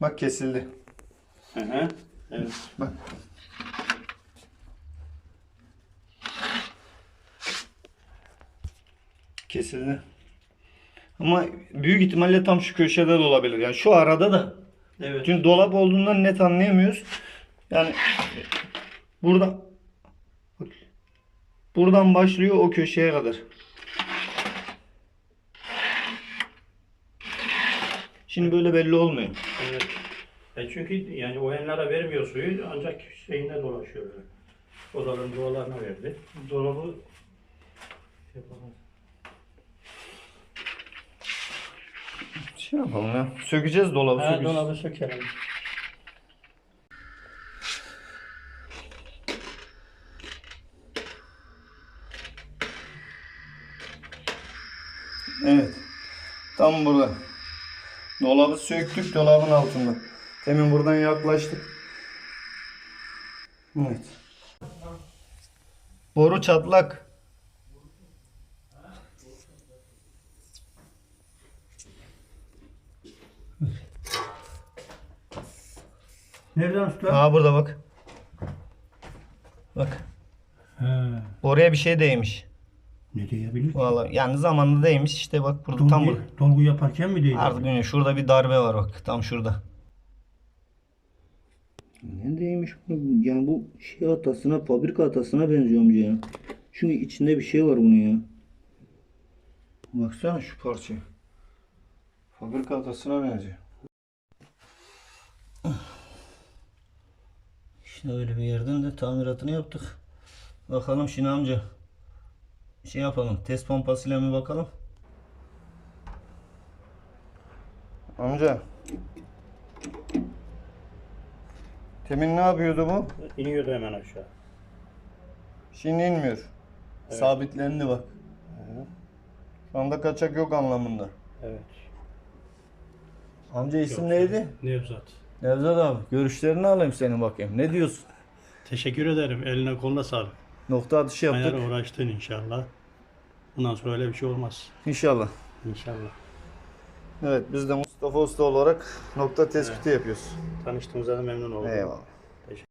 Bak kesildi. Hı hı. Evet. Bak. Kesildi. Ama büyük ihtimalle tam şu köşede de olabilir. Yani şu arada da. Evet. Çünkü dolap olduğundan net anlayamıyoruz. Yani buradan bak, buradan başlıyor o köşeye kadar. Şimdi böyle belli olmuyor. Evet. E çünkü yani oyanlara vermiyor suyu ancak şeyinde dolaşıyor. böyle. Odaların duvarlarına verdi. Dolabı yapalım. Şey yapalım ya. Sökeceğiz dolabı. Ha, sökeceğiz. dolabı sökelim. Evet. Tam burada. Dolabı söktük dolabın altında. Demin buradan yaklaştık. Evet. Boru çatlak. Nereden tutar? Aa burada bak. Bak. He. Boruya bir şey değmiş. Ne diyebilir? Vallahi yani zamanında değmiş işte bak burada tam Dolgu, burada. dolgu yaparken mi değil? Artık bilmiyorum. Şurada bir darbe var bak. Tam şurada. Ne değmiş bu? Yani bu şey hatasına, fabrika hatasına benziyor amca ya. Çünkü içinde bir şey var bunun ya. Baksana şu parça. Fabrika hatasına benziyor. İşte öyle bir yerden de tamiratını yaptık. Bakalım şimdi amca. Şey yapalım. Test pompasıyla bir bakalım. Amca. Temin ne yapıyordu bu? İniyordu hemen aşağı. Şimdi inmiyor. Sabitlendi bak. Şu anda kaçak yok anlamında. Evet. Amca isim Yok, neydi? Nevzat. Nevzat abi. Görüşlerini alayım senin bakayım. Ne diyorsun? Teşekkür ederim. Eline koluna sağlık. Nokta atışı yaptık. Ayar uğraştın inşallah. Bundan sonra öyle bir şey olmaz. İnşallah. İnşallah. Evet biz de Mustafa Usta olarak nokta tespiti yapıyoruz. Tanıştığımıza da memnun oldum. Eyvallah.